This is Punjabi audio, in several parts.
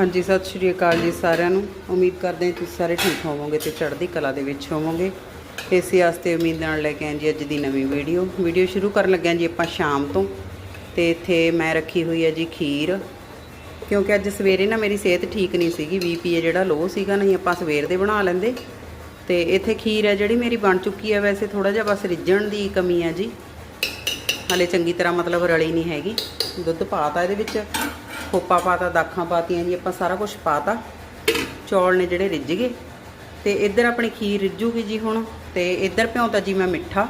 ਹਾਂਜੀ, ਸਤਿ ਸ਼੍ਰੀ ਅਕਾਲ ਜੀ ਸਾਰਿਆਂ ਨੂੰ। ਉਮੀਦ ਕਰਦੇ ਹਾਂ ਤੁਸੀਂ ਸਾਰੇ ਠੀਕ ਹੋਵੋਗੇ ਤੇ ਚੜ੍ਹਦੀ ਕਲਾ ਦੇ ਵਿੱਚ ਹੋਵੋਗੇ। ਇਸੇ ਵਾਸਤੇ ਉਮੀਦ ਨਾਲ ਲੈ ਕੇ ਆਂ ਜੀ ਅੱਜ ਦੀ ਨਵੀਂ ਵੀਡੀਓ। ਵੀਡੀਓ ਸ਼ੁਰੂ ਕਰਨ ਲੱਗਿਆ ਜੀ ਆਪਾਂ ਸ਼ਾਮ ਤੋਂ। ਤੇ ਇੱਥੇ ਮੈਂ ਰੱਖੀ ਹੋਈ ਹੈ ਜੀ ਖੀਰ। ਕਿਉਂਕਿ ਅੱਜ ਸਵੇਰੇ ਨਾ ਮੇਰੀ ਸਿਹਤ ਠੀਕ ਨਹੀਂ ਸੀਗੀ ਬੀਪੀ ਹੈ ਜਿਹੜਾ ਲੋ ਸੀਗਾ, ਨਹੀਂ ਆਪਾਂ ਸਵੇਰ ਦੇ ਬਣਾ ਲੈਂਦੇ। ਤੇ ਇੱਥੇ ਖੀਰ ਹੈ ਜਿਹੜੀ ਮੇਰੀ ਬਣ ਚੁੱਕੀ ਹੈ, ਵੈਸੇ ਥੋੜਾ ਜਿਹਾ ਬਸ ਰਿੱਝਣ ਦੀ ਕਮੀ ਹੈ ਜੀ। ਹਲੇ ਚੰਗੀ ਤਰ੍ਹਾਂ ਮਤਲਬ ਰਲੀ ਨਹੀਂ ਹੈਗੀ। ਦੁੱਧ ਪਾਤਾ ਇਹਦੇ ਵਿੱਚ। ਖੋਪਾ ਪਾਤਾ, ਦਾਖਾਂ ਪਾਤੀਆਂ ਜੀ, ਆਪਾਂ ਸਾਰਾ ਕੁਝ ਪਾਤਾ। ਚੌਲ ਨੇ ਜਿਹੜੇ ਰਿੱਝ ਗਏ। ਤੇ ਇੱਧਰ ਆਪਣੀ ਖੀਰ ਰਿੱਝੂਗੀ ਜੀ ਹੁਣ। ਤੇ ਇੱਧਰ ਭਿਉਂਤਾ ਜੀ ਮੈਂ ਮਿੱਠਾ।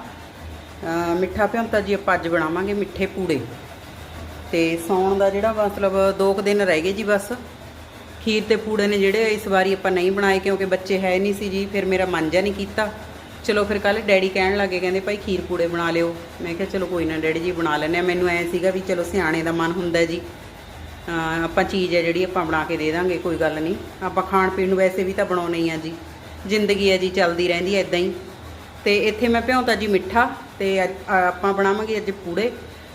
ਮਿੱਠਾ ਭਿਉਂਤਾ ਜੀ ਆਪਾਂ ਅੱਜ ਬਣਾਵਾਂਗੇ ਮਿੱਠੇ ਪੂੜੇ। ਤੇ ਸੌਣ ਦਾ ਜਿਹੜਾ ਮਤਲਬ 2 ਕੁ ਦਿਨ ਰਹਿ ਗਏ ਜੀ ਬਸ। ਖੀਰ ਤੇ ਪੂੜੇ ਨੇ ਜਿਹੜੇ ਇਸ ਵਾਰੀ ਆਪਾਂ ਨਹੀਂ ਬਣਾਏ ਕਿਉਂਕਿ ਬੱਚੇ ਹੈ ਨਹੀਂ ਸੀ ਜੀ, ਫਿਰ ਮੇਰਾ ਮਨ ਜਿਹਾ ਨਹੀਂ ਕੀਤਾ। ਚਲੋ ਫਿਰ ਕੱਲ ਡੈਡੀ ਕਹਿਣ ਲੱਗੇ, ਕਹਿੰਦੇ ਭਾਈ ਖੀਰ ਪੂੜੇ ਬਣਾ ਲਿਓ। ਮੈਂ ਕਿਹਾ ਚਲੋ ਕੋਈ ਨਾ ਡੈਡੀ ਜੀ ਬਣਾ ਲੈਂਦੇ ਆ ਮੈਨੂੰ ਐ ਸੀਗਾ ਵੀ ਚਲੋ ਸਿਆਣੇ ਦਾ ਮਨ ਹੁੰਦਾ ਜੀ। ਆਪਾਂ ਚੀਜ਼ ਹੈ ਜਿਹੜੀ ਆਪਾਂ ਬਣਾ ਕੇ ਦੇ ਦਾਂਗੇ, ਕੋਈ ਗੱਲ ਨਹੀਂ। ਆਪਾਂ ਖਾਣ ਪੀਣ ਨੂੰ ਵੈਸੇ ਵੀ ਤਾਂ ਬਣਾਉਣੇ ਹੀ ਆ ਜੀ। ਜ਼ਿੰਦਗੀ ਹੈ ਜੀ, ਚੱਲਦੀ ਰਹਿੰਦੀ ਹੈ ਇਦਾਂ ਹੀ। ਤੇ ਇੱਥੇ ਮੈਂ ਭਿਉਂਤਾ ਜੀ ਮਿੱਠਾ ਤੇ ਅੱਜ ਆਪਾਂ ਬਣਾਵਾਂਗੇ ਅੱਜ ਪੂੜੇ।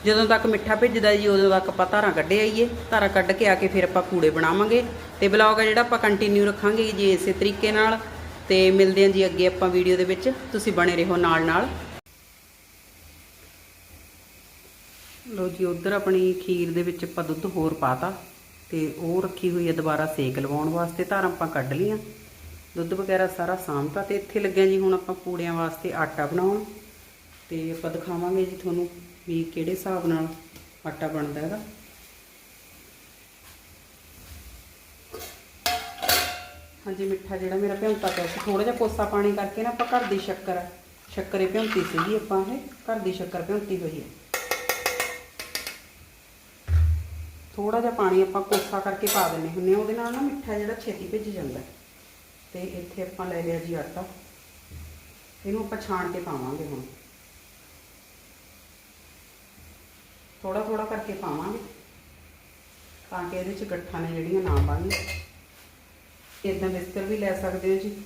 ਜਦੋਂ ਤੱਕ ਮਿੱਠਾ ਭਿੱਜਦਾ ਜੀ, ਉਦੋਂ ਤੱਕ ਆਪਾਂ ਧਾਰਾਂ ਕੱਢੇ ਆਈਏ। ਧਾਰਾਂ ਕੱਢ ਕੇ ਆ ਕੇ ਫਿਰ ਆਪਾਂ ਪੂੜੇ ਬਣਾਵਾਂਗੇ। ਤੇ ਬਲੌਗ ਆ ਜਿਹੜਾ ਆਪਾਂ ਕੰਟੀਨਿਊ ਰੱਖਾਂਗੇ ਜੀ ਇਸੇ ਤਰੀਕੇ ਨਾਲ। ਤੇ ਮਿਲਦੇ ਹਾਂ ਜੀ ਅੱਗੇ ਆਪਾਂ ਵੀਡੀਓ ਦੇ ਵਿੱਚ। ਤੁਸੀਂ ਬਣੇ ਰਹੋ ਨਾਲ ਨਾਲ ਲੋ ਜੀ, ਉਧਰ ਆਪਣੀ ਖੀਰ ਦੇ ਵਿੱਚ ਆਪਾਂ ਦੁੱਧ ਹੋਰ ਪਾਤਾ ਤੇ ਉਹ ਰੱਖੀ ਹੋਈ ਹੈ ਦੁਬਾਰਾ ਸੇਕ ਲਵਾਉਣ ਵਾਸਤੇ। ਧਾਰਾਂ ਆਪਾਂ ਕੱਢ ਲਈਆਂ। ਦੁੱਧ ਵਗੈਰਾ ਸਾਰਾ ਸਾਂਭਤਾ ਤੇ ਇੱਥੇ ਲੱਗਿਆ ਜੀ, ਹੁਣ ਆਪਾਂ ਪੂੜਿਆਂ ਵਾਸਤੇ ਆਟਾ ਬਣਾਉਣ। ਤੇ ਆਪਾਂ ਦਿਖਾਵਾਂਗੇ ਜੀ ਤੁਹਾਨੂੰ ਵੀ ਕਿਹੜੇ ਹਿਸਾਬ ਨਾਲ ਆਟਾ ਬਣਦਾ ਇਹਦਾ ਹਾਂਜੀ, ਮਿੱਠਾ ਜਿਹੜਾ ਮੇਰਾ ਭਿਉਂਤਾ ਪਿਆ ਸੀ ਥੋੜਾ ਜਿਹਾ ਕੋਸਾ ਪਾਣੀ ਕਰਕੇ ਨਾ ਆਪਾਂ ਘਰ ਦੀ ਸ਼ੱਕਰ, ਸ਼ੱਕਰੇ ਭਿਉਂਤੀ ਸੀਗੀ ਆਪਾਂ ਇਹ, ਘਰ ਦੀ ਸ਼ੱਕਰ ਭਿਉਂਤੀ ਹੋਈ ਹੈ। ਥੋੜਾ ਜਿਹਾ ਪਾਣੀ ਆਪਾਂ ਕੋਸਾ ਕਰਕੇ ਪਾ ਦਿੰਨੇ ਹੁੰਨੇ ਆ ਉਹਦੇ ਨਾਲ ਨਾ ਮਿੱਠਾ ਜਿਹੜਾ ਛੇਤੀ ਭਿੱਜ ਜਾਂਦਾ ਹੈ। ਤੇ ਇੱਥੇ ਆਪਾਂ ਲੈ ਲਿਆ ਜੀ ਆਟਾ। ਇਹਨੂੰ ਆਪਾਂ ਛਾਣ ਕੇ ਪਾਵਾਂਗੇ ਹੁਣ। ਥੋੜਾ ਥੋੜਾ ਕਰਕੇ ਪਾਵਾਂਗੇ। ਤਾਂ ਕਿ ਇਹਦੇ ਚ ਗੱਠਾਂ ਨੇ ਜਿਹੜੀਆਂ ਨਾ ਬਣਨ। ਇਦਾਂ ਬਿਸਤਰ ਵੀ ਲੈ ਸਕਦੇ ਹੋ ਜੀ।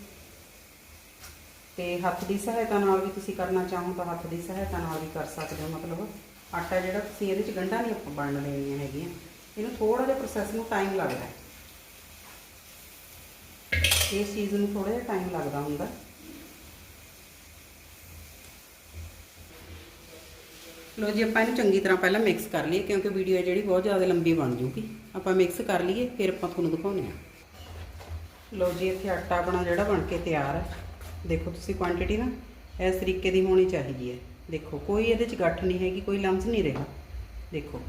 ਤੇ ਹੱਥ ਦੀ ਸਹਾਇਤਾ ਨਾਲ ਵੀ ਤੁਸੀਂ ਕਰਨਾ ਚਾਹੋ ਤਾਂ ਹੱਥ ਦੀ ਸਹਾਇਤਾ ਨਾਲ ਵੀ ਕਰ ਸਕਦੇ ਹੋ। ਮਤਲਬ ਆਟਾ ਜਿਹੜਾ ਤੁਸੀਂ ਇਹਦੇ ਚ ਗੰਢਾਂ ਨਹੀਂ ਆਪਾਂ ਬਣਨ ਦੇਣੀਆਂ ਹੈਗੀਆਂ। ਇਹਨੂੰ ਥੋੜਾ ਜਿਹਾ ਪ੍ਰੋਸੈਸ ਨੂੰ ਟਾਈਮ ਲੱਗਦਾ ਹੈ। ਇਸ ਚੀਜ਼ ਨੂੰ ਥੋੜਾ ਜਿਹਾ ਟਾਈਮ ਲੱਗਦਾ ਹੁੰਦਾ। ਲੋ ਜੀ, ਆਪਾਂ ਇਹਨੂੰ ਚੰਗੀ ਤਰ੍ਹਾਂ ਪਹਿਲਾਂ ਮਿਕਸ ਕਰ ਲਈਏ ਕਿਉਂਕਿ ਵੀਡੀਓ ਹੈ ਜਿਹੜੀ ਬਹੁਤ ਜ਼ਿਆਦਾ ਲੰਬੀ ਬਣ ਜੂਗੀ। ਆਪਾਂ ਮਿਕਸ ਕਰ ਲਈਏ, ਫਿਰ ਆਪਾਂ ਤੁਹਾਨੂੰ ਦਿਖਾਉਂਦੇ ਹਾਂ। ਲੋ ਜੀ, ਇੱਥੇ ਆਟਾ ਆਪਣਾ ਜਿਹੜਾ ਬਣ ਕੇ ਤਿਆਰ ਹੈ। ਦੇਖੋ ਤੁਸੀਂ ਕੁਆਂਟੀਟੀ ਨਾ, ਇਸ ਤਰੀਕੇ ਦੀ ਹੋਣੀ ਚਾਹੀਦੀ ਹੈ। ਦੇਖੋ, ਕੋਈ ਇਹਦੇ ਚ ਗੱਠ ਨਹੀਂ ਹੈਗੀ, ਕੋਈ ਲੰਮਸ ਨਹੀਂ ਰਿਹਾ। ਦੇਖੋ।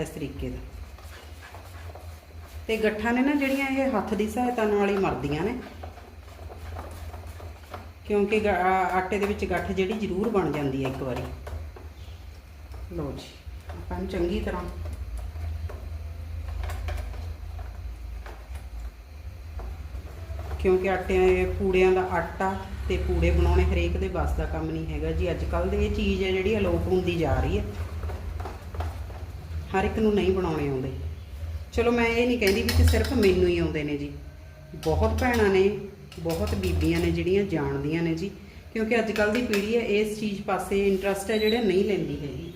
ਇਸ ਤਰੀਕੇ ਦਾ। ਤੇ ਗੱਠਾਂ ਨੇ ਨਾ ਜਿਹੜੀਆਂ ਇਹ ਹੱਥ ਦੀ ਸਹਾਇਤਾ ਨਾਲ ਹੀ ਮਰਦੀਆਂ ਨੇ। ਕਿਉਂਕਿ ਆਟੇ ਦੇ ਵਿੱਚ ਗੱਠ ਜਿਹੜੀ ਜ਼ਰੂਰ ਬਣ ਜਾਂਦੀ ਹੈ ਇੱਕ ਵਾਰੀ। ਲੋ ਜੀ, ਆਪਾਂ ਨੂੰ ਚੰਗੀ ਤਰ੍ਹਾਂ ਕਿਉਂਕਿ ਆਟਿਆਂ ਪੂੜਿਆਂ ਦਾ ਆਟਾ ਤੇ ਪੂੜੇ ਬਣਾਉਣੇ ਹਰੇਕ ਦੇ ਬਸ ਦਾ ਕੰਮ ਨਹੀਂ ਹੈਗਾ ਜੀ। ਅੱਜ ਕੱਲ ਦੇ ਇਹ ਚੀਜ਼ ਹੈ ਜਿਹੜੀ ਅਲੋਪ ਹੁੰਦੀ ਜਾ ਰਹੀ ਹੈ। ਹਰ ਇੱਕ ਨੂੰ ਨਹੀਂ ਬਣਾਉਣੇ ਆਉਂਦੇ। ਚਲੋ ਮੈਂ ਇਹ ਨਹੀਂ ਕਹਿੰਦੀ ਵੀ ਕਿ ਸਿਰਫ ਮੈਨੂੰ ਹੀ ਆਉਂਦੇ ਨੇ ਜੀ। ਬਹੁਤ ਭੈਣਾਂ ਨੇ, ਬਹੁਤ ਬੀਬੀਆਂ ਨੇ ਜਿਹੜੀਆਂ ਜਾਣਦੀਆਂ ਨੇ ਜੀ। ਕਿਉਂਕਿ ਅੱਜ ਕੱਲ ਦੀ ਪੀੜ੍ਹੀ ਹੈ, ਇਸ ਚੀਜ਼ ਪਾਸੇ ਇੰਟਰਸਟ ਹੈ ਜਿਹੜਾ ਨਹੀਂ ਲੈਂਦੀ ਹੈਗੀ।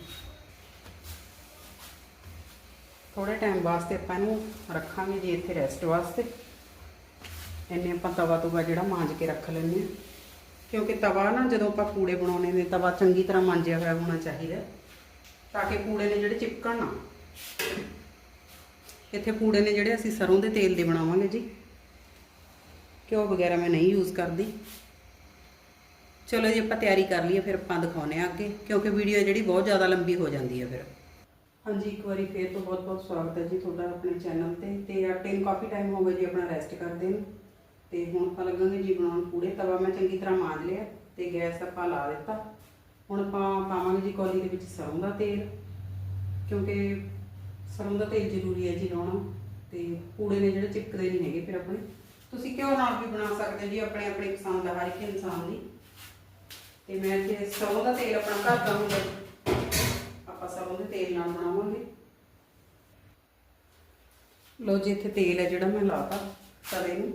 ਥੋੜੇ ਟਾਈਮ ਵਾਸਤੇ ਆਪਾਂ ਇਹਨੂੰ ਰੱਖਾਂਗੇ ਜੀ ਇੱਥੇ ਰੈਸਟ ਵਾਸਤੇ। ਇੰਨੇ ਆਪਾਂ ਤਵਾ ਤੁਵਾ ਜਿਹੜਾ ਮਾਂਜ ਕੇ ਰੱਖ ਲੈਂਦੇ ਹਾਂ। ਕਿਉਂਕਿ ਤਵਾ ਨਾ ਜਦੋਂ ਆਪਾਂ ਪੂੜੇ ਬਣਾਉਣੇ ਨੇ ਤਵਾ ਚੰਗੀ ਤਰ੍ਹਾਂ ਮਾਂਜਿਆ ਹੋਇਆ ਹੋਣਾ ਚਾਹੀਦਾ। ਤਾਂ ਕਿ ਪੂੜੇ ਨੇ ਜਿਹੜੇ ਚਿਪਕਣ ਨਾ। ਇੱਥੇ ਪੂੜੇ ਨੇ ਜਿਹੜੇ ਅਸੀਂ ਸਰੋਂ ਦੇ ਤੇਲ ਦੇ ਬਣਾਵਾਂਗੇ ਜੀ। ਘਿਓ ਵਗੈਰਾ ਮੈਂ ਨਹੀਂ ਯੂਜ਼ ਕਰਦੀ। ਚਲੋ ਜੀ, ਆਪਾਂ ਤਿਆਰੀ ਕਰ ਲਈਏ, ਫਿਰ ਆਪਾਂ ਦਿਖਾਉਨੇ ਆ ਅੱਗੇ, ਕਿਉਂਕਿ ਵੀਡੀਓ ਜਿਹੜੀ ਬਹੁਤ ਜ਼ਿਆਦਾ ਲੰਬੀ ਹੋ ਜਾਂਦੀ ਹੈ ਫਿਰ। ਹਾਂਜੀ, ਇੱਕ ਵਾਰੀ ਫੇਰ ਤੋਂ ਬਹੁਤ ਬਹੁਤ ਸਵਾਗਤ ਹੈ ਜੀ ਤੁਹਾਡਾ ਆਪਣੇ ਚੈਨਲ ਤੇ। ਤੇ ਆਟੇ ਨੂੰ ਕਾਫੀ ਟਾਈਮ ਹੋ ਗਿਆ ਜੀ ਆਪਣਾ ਰੈਸਟ ਕਰਦੇ ਨੂੰ। ਤੇ ਹੁਣ ਆਪਾਂ ਲੱਗਾਂਗੇ ਜੀ ਬਣਾਉਣ ਪੂੜੇ ਤਵਾ ਮੈਂ ਚੰਗੀ ਤਰ੍ਹਾਂ ਮਾਂਜ ਲਿਆ ਤੇ ਗੈਸ ਆਪਾਂ ਲਾ ਦਿੱਤਾ। ਹੁਣ ਆਪਾਂ ਪਾਵਾਂਗੇ ਜੀ ਕੌਲੀ ਦੇ ਵਿੱਚ ਸਰੋਂ ਦਾ ਤੇਲ, ਕਿਉਂਕਿ ਸਰੋਂ ਦਾ ਤੇਲ ਜ਼ਰੂਰੀ ਹੈ ਜੀ ਲਾਉਣਾ ਤੇ ਕੂੜੇ ਨੇ ਜਿਹੜੇ ਚਿਪਕਦੇ ਨਹੀਂ ਹੈਗੇ ਫਿਰ ਆਪਣੇ। ਤੁਸੀਂ ਘਿਓ ਨਾਲ ਵੀ ਬਣਾ ਸਕਦੇ ਹੋ ਜੀ ਆਪਣੇ ਆਪਣੇ ਪਸੰਦ ਦਾ, ਹਰ ਇੱਕ ਇਨਸਾਨ ਦੀ। ਤੇ ਮੈਂ ਇੱਥੇ ਸਰੋਂ ਦਾ ਤੇਲ ਆਪਣਾ ਘਰ ਦਾ ਹੁੰਦਾ ਆਪਾਂ ਸਰੋਂ ਦੇ ਤੇਲ ਨਾਲ ਬਣਾਵਾਂਗੇ। ਲੋ ਜੀ, ਇੱਥੇ ਤੇਲ ਹੈ ਜਿਹੜਾ ਮੈਂ ਲਾਤਾ ਤਵੇ ਨੂੰ।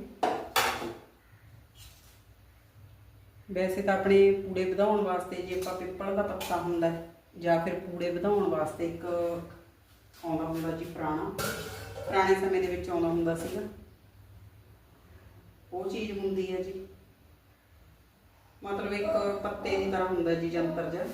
ਵੈਸੇ ਤਾਂ ਆਪਣੇ ਪੂੜੇ ਵਧਾਉਣ ਵਾਸਤੇ ਜੇ ਆਪਾਂ ਪਿੱਪਲ ਦਾ ਪੱਤਾ ਹੁੰਦਾ ਜਾਂ ਫਿਰ ਪੂੜੇ ਵਧਾਉਣ ਵਾਸਤੇ ਇੱਕ ਆਉਂਦਾ ਹੁੰਦਾ ਜੀ ਪੁਰਾਣਾ। ਪੁਰਾਣੇ ਸਮੇਂ ਦੇ ਵਿੱਚ ਆਉਂਦਾ ਹੁੰਦਾ ਸੀਗਾ। ਉਹ ਚੀਜ਼ ਹੁੰਦੀ ਹੈ ਜੀ। ਮਤਲਬ ਇੱਕ ਪੱਤੇ ਦੀ ਤਰ੍ਹਾਂ ਹੁੰਦਾ ਜੀ ਜੰਤਰ ਜਿਹਾ।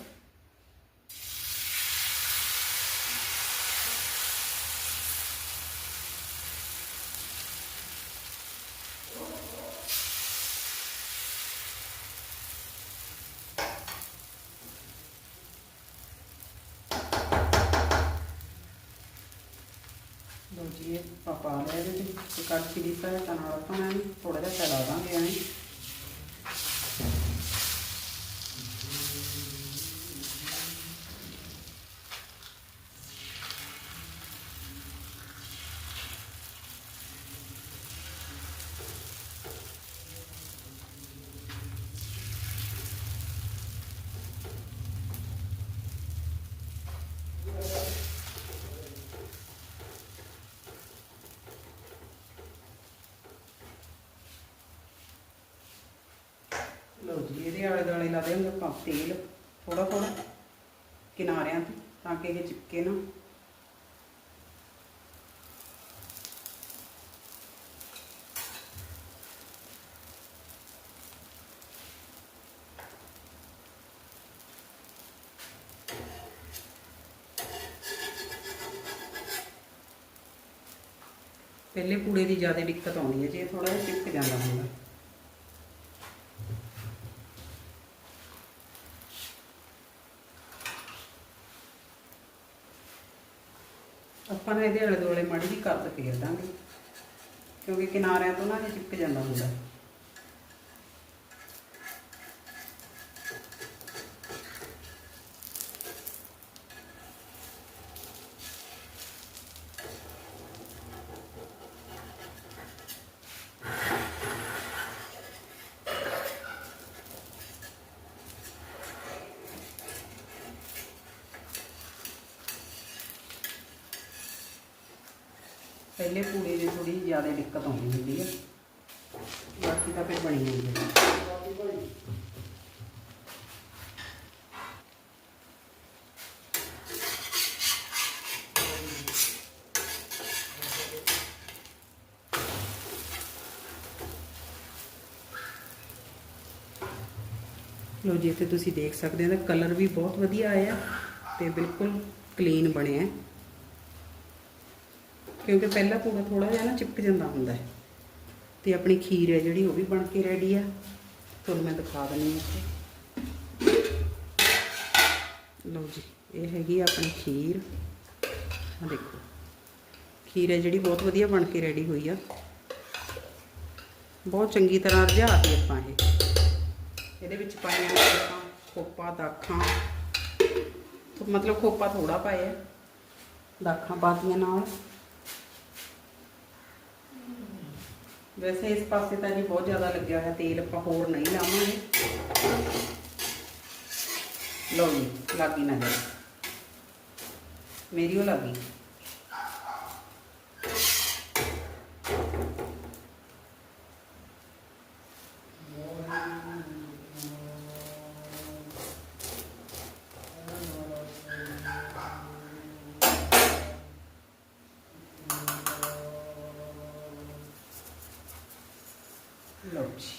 ਜੀ ਇਹ ਆਪਾਂ ਪਾ ਲਿਆ ਇਹਦੇ ਵਿੱਚ, ਤੇ ਕੜਛੀ ਦੀ ਸਹਾਇਤਾ ਨਾਲ ਆਪਾਂ ਥੋੜਾ ਜਿਹਾ ਫੈਲਾ ਦਾਂਗੇ ਐਂ ਲਓ ਜੀ ਇਹਦੇ ਆਲੇ ਦੁਆਲੇ ਲਾ ਦੇਵਾਂਗੇ ਆਪਾਂ ਤੇਲ ਥੋੜਾ ਥੋੜਾ ਕਿਨਾਰਿਆਂ ਤੇ, ਤਾਂ ਕਿ ਇਹ ਚਿਪਕੇ ਨਾ। ਪਹਿਲੇ ਪੂੜੇ ਦੀ ਜ਼ਿਆਦਾ ਦਿੱਕਤ ਆਉਂਦੀ ਹੈ, ਜੇ ਥੋੜਾ ਜਿਹਾ ਚਿਪਕ ਜਾਂਦਾ ਹੁੰਦਾ। ਆਪਾਂ ਨੇ ਇਹਦੇ ਆਲੇ ਦੁਆਲੇ ਮਾੜੀ ਜਿਹੀ ਕਰਦ ਫੇਰ ਦਾਂਗੇ ਕਿਉਂਕਿ ਕਿਨਾਰਿਆਂ ਤੋਂ ਨਾ ਇਹ ਚਿਪਕ ਜਾਂਦਾ ਹੁੰਦਾ ਪਹਿਲੇ ਪੂੜੇ ਦੀ ਥੋੜੀ ਜ਼ਿਆਦਾ ਦਿੱਕਤ ਆਉਂਦੀ ਹੁੰਦੀ ਹੈ ਬਾਕੀ ਤਾਂ ਫਿਰ ਬਣੀ ਜਾਂਦੀ ਹੈ ਲੋ ਜੀ, ਇੱਥੇ ਤੁਸੀਂ ਦੇਖ ਸਕਦੇ ਹੋ ਦਾ ਕਲਰ ਵੀ ਬਹੁਤ ਵਧੀਆ ਆਇਆ ਤੇ ਬਿਲਕੁਲ ਕਲੀਨ ਬਣਿਆ ਹੈ। ਕਿਉਂਕਿ ਪਹਿਲਾ ਪੂੜਾ ਥੋੜਾ ਜਿਹਾ ਨਾ ਚਿਪਕ ਜਾਂਦਾ ਹੁੰਦਾ ਹੈ। ਤੇ ਆਪਣੀ ਖੀਰ ਹੈ ਜਿਹੜੀ, ਉਹ ਵੀ ਬਣ ਕੇ ਰੈਡੀ ਆ। ਤੁਹਾਨੂੰ ਮੈਂ ਦਿਖਾ ਦਿੰਦੀ ਹਾਂ ਇੱਥੇ। ਲਓ ਜੀ, ਇਹ ਹੈਗੀ ਆ ਆਪਣੀ ਖੀਰ। ਆ ਦੇਖੋ, ਖੀਰ ਹੈ ਜਿਹੜੀ ਬਹੁਤ ਵਧੀਆ ਬਣ ਕੇ ਰੈਡੀ ਹੋਈ ਆ। ਬਹੁਤ ਚੰਗੀ ਤਰ੍ਹਾਂ ਰਝਾਤੀ ਆਪਾਂ ਇਹ। ਇਹਦੇ ਵਿੱਚ ਪਾਈਆਂ ਨੇ ਆਪਾਂ ਖੋਪਾ, ਦਾਖਾਂ। ਮਤਲਬ ਖੋਪਾ ਥੋੜਾ ਪਾਇਆ। ਦਾਖਾਂ ਪਾਤੀਆਂ ਨਾਲ। ਵੈਸੇ ਇਸ ਪਾਸੇ ਤਾਂ ਜੀ ਬਹੁਤ ਜ਼ਿਆਦਾ ਲੱਗਿਆ ਹੋਇਆ, ਤੇਲ ਆਪਾਂ ਹੋਰ ਨਹੀਂ ਲਾਵਾਂਗੇ। ਲਓ ਜੀ, ਲੱਗੀ ਨਜ਼ਰ। ਮੇਰੀ ਉਹ ਲੱਗੀ। ਲਓ ਜੀ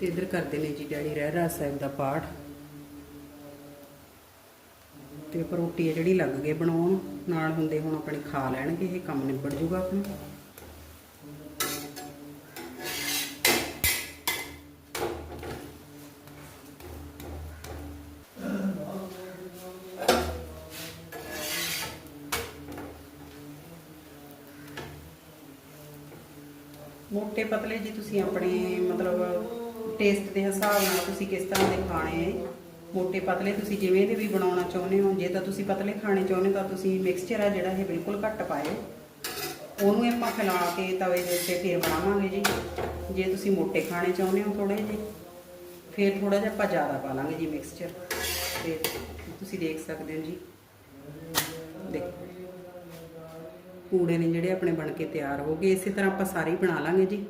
ਤੇ ਇਧਰ ਕਰਦੇ ਨੇ ਜੀ ਡੈਡੀ ਰਹਿ ਰਾ ਸਾਹਿਬ ਦਾ ਪਾਠ। ਤੇ ਰੋਟੀ ਹੈ ਜਿਹੜੀ ਲੱਗ ਗਏ ਬਣਾਉਣ, ਨਾਲ ਹੁੰਦੇ ਹੁਣ ਆਪਣੇ ਖਾ ਲੈਣਗੇ, ਇਹ ਕੰਮ ਨਿਬੜ ਜੂਗਾ ਆਪਣਾ। ਮੋਟੇ ਪਤਲੇ ਜੀ ਤੁਸੀਂ ਆਪਣੇ, ਮਤਲਬ ਟੇਸਟ ਦੇ ਹਿਸਾਬ ਨਾਲ ਤੁਸੀਂ ਕਿਸ ਤਰ੍ਹਾਂ ਦੇ ਖਾਣੇ ਹੈ ਮੋਟੇ ਪਤਲੇ ਤੁਸੀਂ ਜਿਵੇਂ ਦੇ ਵੀ ਬਣਾਉਣਾ ਚਾਹੁੰਦੇ ਹੋ, ਜੇ ਤਾਂ ਤੁਸੀਂ ਪਤਲੇ ਖਾਣੇ ਚਾਹੁੰਦੇ ਤਾਂ ਤੁਸੀਂ ਮਿਕਸਚਰ ਆ ਜਿਹੜਾ ਇਹ ਬਿਲਕੁਲ ਘੱਟ ਪਾਇਓ। ਉਹਨੂੰ ਆਪਾਂ ਫੈਲਾ ਕੇ ਤਵੇ ਦੇ ਉੱਤੇ ਫਿਰ ਬਣਾਵਾਂਗੇ ਜੀ। ਜੇ ਤੁਸੀਂ ਮੋਟੇ ਖਾਣੇ ਚਾਹੁੰਦੇ ਹੋ ਥੋੜੇ ਜਿਹੇ, ਫਿਰ ਥੋੜਾ ਜਿਹਾ ਆਪਾਂ ਜ਼ਿਆਦਾ ਪਾ ਲਾਂਗੇ ਜੀ ਮਿਕਸਚਰ ਤੇ ਤੁਸੀਂ ਦੇਖ ਸਕਦੇ ਹੋ ਜੀ। ਦੇਖੋ, ਕੂੜੇ ਨੇ ਜਿਹੜੇ ਆਪਣੇ ਬਣ ਕੇ ਤਿਆਰ ਹੋ ਗਏ, ਇਸੇ ਤਰ੍ਹਾਂ ਆਪਾਂ ਸਾਰੇ ਹੀ ਬਣਾ ਲਾਂਗੇ ਜੀ।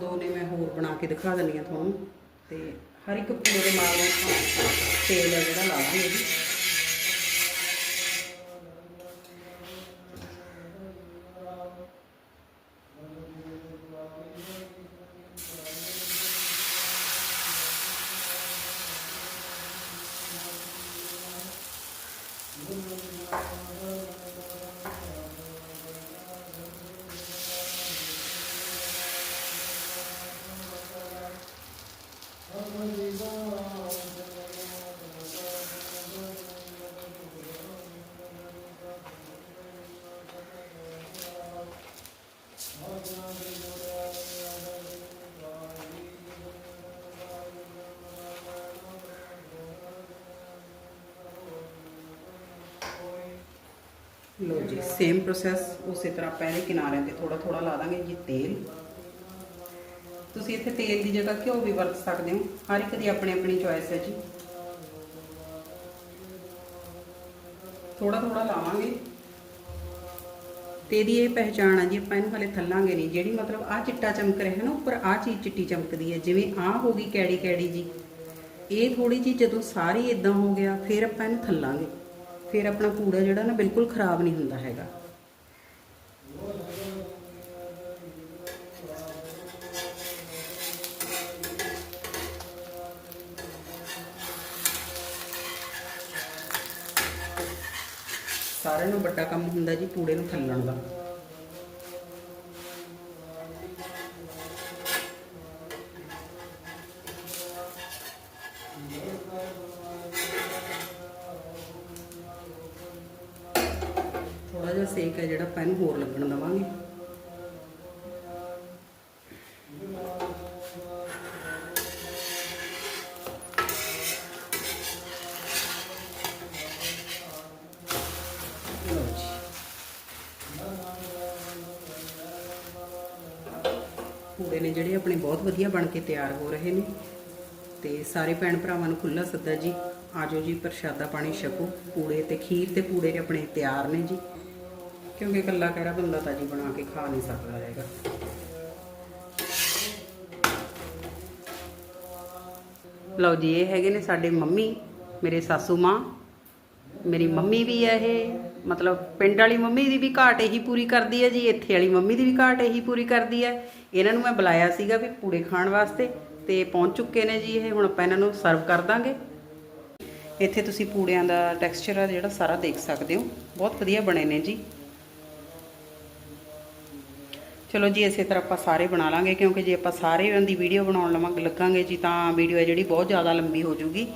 ਦੋ ਨੇ ਮੈਂ ਹੋਰ ਬਣਾ ਕੇ ਦਿਖਾ ਦਿੰਦੀ ਆ ਤੁਹਾਨੂੰ। ਤੇ ਹਰ ਇੱਕ ਪੂਰੇ ਮਾਲ ਨਾਲ ਤੇਲ ਆ ਜਿਹੜਾ ਲਾ ਦਿੰਦੇ ਜੀ। ਲੋ ਜੀ ਸੇਮ ਪ੍ਰੋਸੈਸ ਉਸੇ ਤਰ੍ਹਾਂ ਪਹਿਲੇ ਕਿਨਾਰਿਆਂ ਤੇ ਥੋੜਾ ਥੋੜਾ ਲਾ ਦਾਂਗੇ ਜੀ ਤੇਲ। ਤੁਸੀਂ ਇੱਥੇ ਤੇਲ ਦੀ ਜਗ੍ਹਾ ਘਿਓ ਵੀ ਵਰਤ ਸਕਦੇ ਹੋ। ਹਰ ਇੱਕ ਦੀ ਆਪਣੀ ਆਪਣੀ ਚੋਇਸ ਹੈ ਜੀ। ਥੋੜਾ ਥੋੜਾ ਲਾਵਾਂਗੇ। ਤੇ ਇਹਦੀ ਇਹ ਪਹਿਚਾਣ ਆ ਜੀ, ਆਪਾਂ ਇਹਨੂੰ ਹਲੇ ਥੱਲਾਂਗੇ ਨਹੀਂ। ਜਿਹੜੀ ਮਤਲਬ ਆ ਚਿੱਟਾ ਚਮਕ ਰਿਹਾ ਨਾ, ਉੱਪਰ ਆ ਚੀਜ਼ ਚਿੱਟੀ ਚਮਕਦੀ ਹੈ। ਜਿਵੇਂ ਆ ਹੋ ਗਈ ਕੈੜੀ ਕੈੜੀ ਜੀ। ਇਹ ਥੋੜੀ ਜੀ ਜਦੋਂ ਸਾਰੀ ਇਦਾਂ ਹੋ ਗਿਆ, ਫਿਰ ਆਪਾਂ ਇਹਨੂੰ ਥੱਲਾਂਗੇ। ਫਿਰ ਆਪਣਾ ਕੂੜਾ ਜਿਹੜਾ ਨਾ ਬਿਲਕੁਲ ਖਰਾਬ ਨਹੀਂ ਹੁੰਦਾ ਹੈਗਾ। ਸਾਰਿਆਂ ਨੂੰ ਵੱਡਾ ਕੰਮ ਹੁੰਦਾ ਜੀ ਕੂੜੇ ਨੂੰ ਥੱਲਣ ਦਾ। ਜਿਹਾ ਸੇਕ ਹੈ ਜਿਹੜਾ ਆਪਾਂ ਇਹਨੂੰ ਹੋਰ ਲੱਗਣ ਦਵਾਂਗੇ। ਪੂੜੇ ਨੇ ਜਿਹੜੇ ਆਪਣੇ ਬਹੁਤ ਵਧੀਆ ਬਣ ਕੇ ਤਿਆਰ ਹੋ ਰਹੇ ਨੇ। ਤੇ ਸਾਰੇ ਭੈਣ ਭਰਾਵਾਂ ਨੂੰ ਖੁੱਲਾ ਸੱਦਾ ਜੀ ਆਜੋ ਜੀ, ਪ੍ਰਸ਼ਾਦਾ ਪਾਣੀ ਛਕੋ। ਪੂੜੇ ਤੇ ਖੀਰ ਤੇ ਪੂੜੇ ਆਪਣੇ ਤਿਆਰ ਨੇ ਜੀ। ਕਿਉਂਕਿ ਇਕੱਲਾ ਕਹਿਰਾ ਬੰਦਾ ਤਾਂ ਬਣਾ ਕੇ ਖਾ ਨਹੀਂ ਸਕਦਾ ਹੈਗਾ। ਲਓ ਜੀ, ਇਹ ਹੈਗੇ ਨੇ ਸਾਡੇ ਮੰਮੀ, ਮੇਰੇ ਸਾਸੂ ਮਾਂ। ਮੇਰੀ ਮੰਮੀ ਵੀ ਹੈ ਇਹ, ਮਤਲਬ ਪਿੰਡ ਵਾਲੀ ਮੰਮੀ ਦੀ ਵੀ ਘਾਟ ਇਹੀ ਪੂਰੀ ਕਰਦੀ ਹੈ ਜੀ, ਇੱਥੇ ਵਾਲੀ ਮੰਮੀ ਦੀ ਵੀ ਘਾਟ ਇਹੀ ਪੂਰੀ ਕਰਦੀ ਹੈ। ਇਹਨਾਂ ਨੂੰ ਮੈਂ ਬੁਲਾਇਆ ਸੀਗਾ ਵੀ ਪੂੜੇ ਖਾਣ ਵਾਸਤੇ ਤੇ ਪਹੁੰਚ ਚੁੱਕੇ ਨੇ ਜੀ ਇਹ, ਹੁਣ ਆਪਾਂ ਇਹਨਾਂ ਨੂੰ ਸਰਵ ਕਰ ਦਾਂਗੇ। ਇੱਥੇ ਤੁਸੀਂ ਪੂੜਿਆਂ ਦਾ ਟੈਕਸਚਰ ਆ ਜਿਹੜਾ ਸਾਰਾ ਦੇਖ ਸਕਦੇ ਹੋ, ਬਹੁਤ ਵਧੀਆ ਬਣੇ ਨੇ ਜੀ। ਚਲੋ ਜੀ ਇਸੇ ਤਰ੍ਹਾਂ ਆਪਾਂ ਸਾਰੇ ਬਣਾ ਲਾਂਗੇ, ਕਿਉਂਕਿ ਜੇ ਆਪਾਂ ਸਾਰੇ ਉਹਨਾਂ ਦੀ ਵੀਡੀਓ ਬਣਾਉਣ ਲਵਾਂਗੇ ਲੱਗਾਂਗੇ ਜੀ, ਤਾਂ ਵੀਡੀਓ ਹੈ ਜਿਹੜੀ ਬਹੁਤ ਜ਼ਿਆਦਾ ਲੰਬੀ ਹੋ ਜੂਗੀ